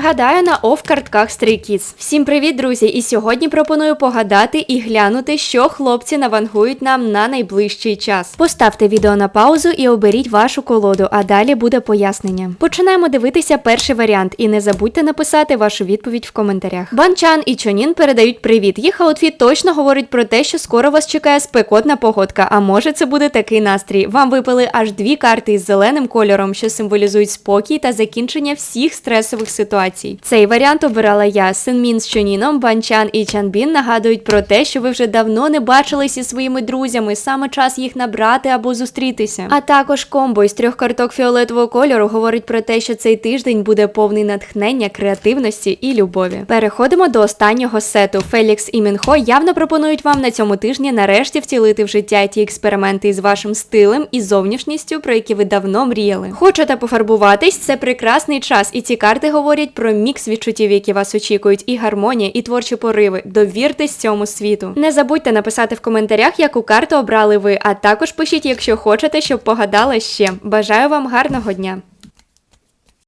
Гадаю на оф картках Stray Kids. Всім привіт, друзі! І сьогодні пропоную погадати і глянути, що хлопці навангують нам на найближчий час. Поставте відео на паузу і оберіть вашу колоду, а далі буде пояснення. Починаємо дивитися перший варіант, і не забудьте написати вашу відповідь в коментарях. Банчан і Чонін передають привіт. Їх аутфіт точно говорить про те, що скоро вас чекає спекотна погодка. А може це буде такий настрій. Вам випали аж дві карти із зеленим кольором, що символізують спокій та закінчення всіх стресових ситуацій. Цей варіант обирала я. Синмін з Чоніном, Банчан і Чанбін нагадують про те, що ви вже давно не бачились із своїми друзями. Саме час їх набрати або зустрітися. А також комбо із трьох карток фіолетового кольору говорить про те, що цей тиждень буде повний натхнення, креативності і любові. Переходимо до останнього сету. Фелікс і Мінхо явно пропонують вам на цьому тижні нарешті втілити в життя ті експерименти із вашим стилем і зовнішністю, про які ви давно мріяли. Хочете пофарбуватись? Це прекрасний час, і ці карти говорять про мікс відчуттів, які вас очікують, і гармонія, і творчі пориви. Довіртесь цьому світу. Не забудьте написати в коментарях, яку карту обрали ви, а також пишіть, якщо хочете, щоб погадала ще. Бажаю вам гарного дня!